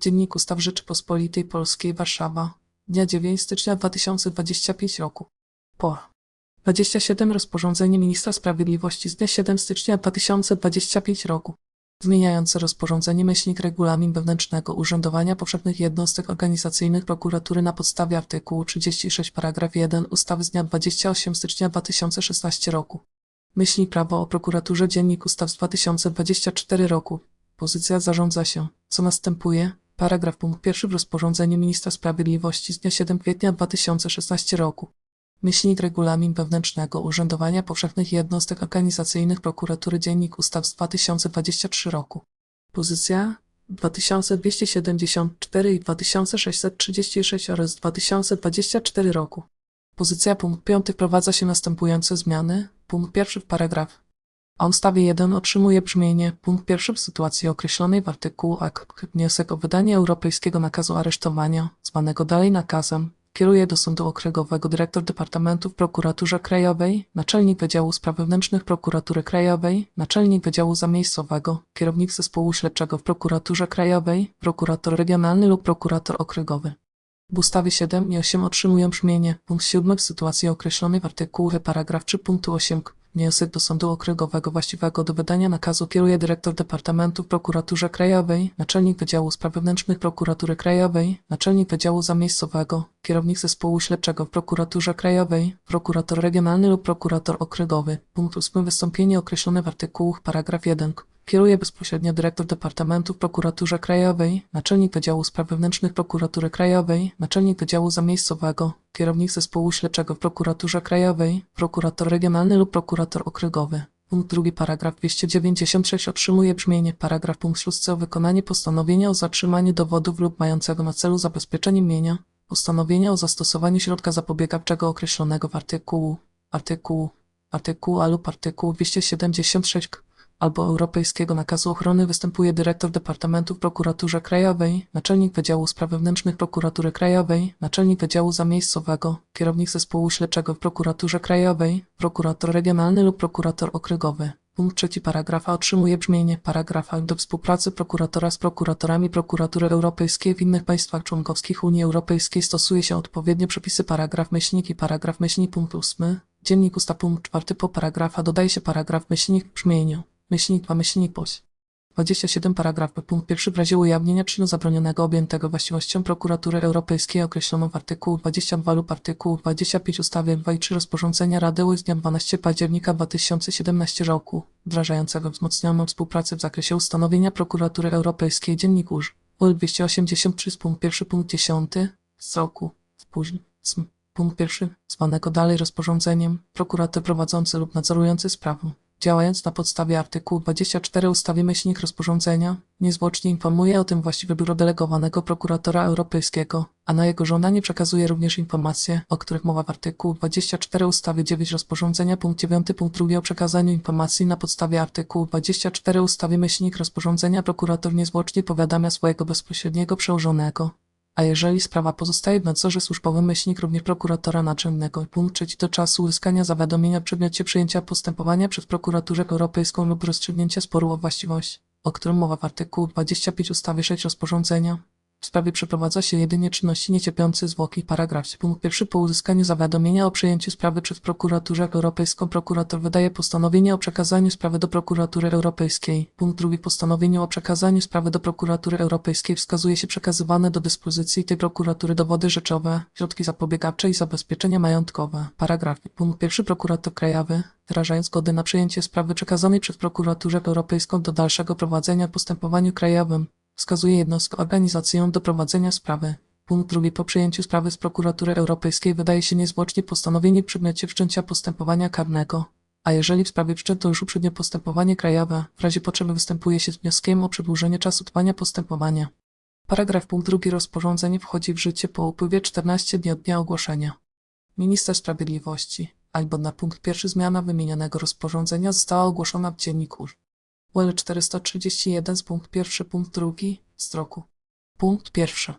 Dziennik Ustaw Rzeczypospolitej Polskiej Warszawa, dnia 9 stycznia 2025 roku. Po 27 rozporządzenie Ministra Sprawiedliwości z dnia 7 stycznia 2025 roku zmieniające rozporządzenie myślnik regulamin wewnętrznego urzędowania powszechnych jednostek organizacyjnych prokuratury na podstawie artykułu 36 paragraf 1 ustawy z dnia 28 stycznia 2016 roku. Myślnik prawo o prokuraturze dziennik ustaw z 2024 roku. Pozycja zarządza się, co następuje. Paragraf punkt pierwszy w rozporządzeniu Ministra Sprawiedliwości z dnia 7 kwietnia 2016 roku. Myślnik regulamin wewnętrznego urzędowania powszechnych jednostek organizacyjnych prokuratury dziennik ustaw z 2023 roku. Pozycja 2274 i 2636 oraz 2024 roku. Pozycja punkt 5 wprowadza się następujące zmiany. Punkt pierwszy w paragraf. A ustawie 1 otrzymuje brzmienie punkt pierwszy w sytuacji określonej w artykułu AK wniosek o wydanie europejskiego nakazu aresztowania, zwanego dalej nakazem, kieruje do Sądu Okręgowego dyrektor Departamentu w Prokuraturze Krajowej, naczelnik Wydziału Spraw Wewnętrznych Prokuratury Krajowej, naczelnik Wydziału Zamiejscowego, kierownik Zespołu Śledczego w Prokuraturze Krajowej, prokurator regionalny lub prokurator okręgowy. W ustawie 7 i 8 otrzymują brzmienie punkt 7 w sytuacji określonej w artykułu paragraf 3 punktu 8 k. Wniosek do Sądu Okręgowego właściwego do wydania nakazu kieruje dyrektor Departamentu w Prokuraturze Krajowej, naczelnik Wydziału Spraw Wewnętrznych Prokuratury Krajowej, naczelnik Wydziału Zamiejscowego, kierownik Zespołu Śledczego w Prokuraturze Krajowej, prokurator regionalny lub prokurator okręgowy. Punkt 8 wystąpienie określone w artykułu paragraf 1 k. Kieruje bezpośrednio dyrektor Departamentu w Prokuraturze Krajowej, naczelnik Wydziału Spraw Wewnętrznych Prokuratury Krajowej, naczelnik Wydziału Zamiejscowego, kierownik Zespołu Śledczego w Prokuraturze Krajowej, prokurator regionalny lub prokurator okręgowy. Punkt drugi paragraf 296 otrzymuje brzmienie paragraf punkt 6 o wykonanie postanowienia o zatrzymaniu dowodów lub mającego na celu zabezpieczenie mienia, postanowienia o zastosowaniu środka zapobiegawczego określonego w artykułu, artykułu, artykułu lub artykułu 276 k albo Europejskiego Nakazu Ochrony występuje dyrektor Departamentu w Prokuraturze Krajowej, naczelnik Wydziału Spraw Wewnętrznych Prokuratury Krajowej, naczelnik Wydziału Zamiejscowego, kierownik Zespołu Śledczego w Prokuraturze Krajowej, prokurator regionalny lub prokurator okręgowy. Punkt trzeci paragrafa otrzymuje brzmienie paragrafa do współpracy prokuratora z prokuratorami Prokuratury Europejskiej w innych państwach członkowskich Unii Europejskiej stosuje się odpowiednie przepisy paragraf myślnik i paragraf myślnik punkt 8. Dziennik ustaw punkt czwarty po paragrafa dodaje się paragraf myślnik w brzmieniu myślnik 2 myślnik poś. 27 paragraf punkt pierwszy w razie ujawnienia czynu zabronionego objętego właściwością prokuratury europejskiej określoną w artykułu 22 lub artykułu 25 ustawy 2 i 3 rozporządzenia Rady z dnia 12 października 2017 roku, wdrażającego wzmocnioną współpracę w zakresie ustanowienia prokuratury europejskiej dziennik UR. UL 283 punkt pierwszy punkt 10 z roku. Sm. Punkt pierwszy, zwanego dalej rozporządzeniem, prokurator prowadzący lub nadzorujący sprawę działając na podstawie artykułu 24 ustawy myślnik rozporządzenia, niezwłocznie informuje o tym właściwe biuro delegowanego prokuratora europejskiego, a na jego żądanie przekazuje również informacje, o których mowa w artykułu 24 ustawy 9 rozporządzenia punkt 9 punkt 2 o przekazaniu informacji. Na podstawie artykułu 24 ustawy myślnik rozporządzenia. Prokurator niezwłocznie powiadamia swojego bezpośredniego przełożonego, a jeżeli sprawa pozostaje w nadzorze służbowym myślnik również prokuratora naczelnego. Trzeci do czasu uzyskania zawiadomienia w przedmiocie przyjęcia postępowania przez prokuraturę europejską lub rozstrzygnięcia sporu o właściwość, o którym mowa w artykułu 25 ustawy 6 rozporządzenia. W sprawie przeprowadza się jedynie czynności niecierpiące zwłoki. Paragraf punkt pierwszy po uzyskaniu zawiadomienia o przyjęciu sprawy przez prokuraturę europejską prokurator wydaje postanowienie o przekazaniu sprawy do prokuratury europejskiej. Punkt drugi postanowieniu o przekazaniu sprawy do prokuratury europejskiej wskazuje się przekazywane do dyspozycji tej prokuratury dowody rzeczowe, środki zapobiegawcze i zabezpieczenia majątkowe. Paragraf punkt pierwszy prokurator krajowy wyrażając zgodę na przyjęcie sprawy przekazanej przez prokuraturę europejską do dalszego prowadzenia w postępowaniu krajowym wskazuje jednostkę organizacyjną do prowadzenia sprawy. Punkt drugi po przyjęciu sprawy z prokuratury europejskiej wydaje się niezwłocznie postanowienie w przedmiocie wszczęcia postępowania karnego. A jeżeli w sprawie wszczęto już uprzednio postępowanie krajowe, w razie potrzeby występuje się z wnioskiem o przedłużenie czasu trwania postępowania. Paragraf punkt drugi rozporządzenie wchodzi w życie po upływie 14 dni od dnia ogłoszenia. Minister Sprawiedliwości, albo na punkt pierwszy zmiana wymienionego rozporządzenia została ogłoszona w dzienniku UL 431 z punkt pierwszy punkt drugi z roku. Punkt pierwszy.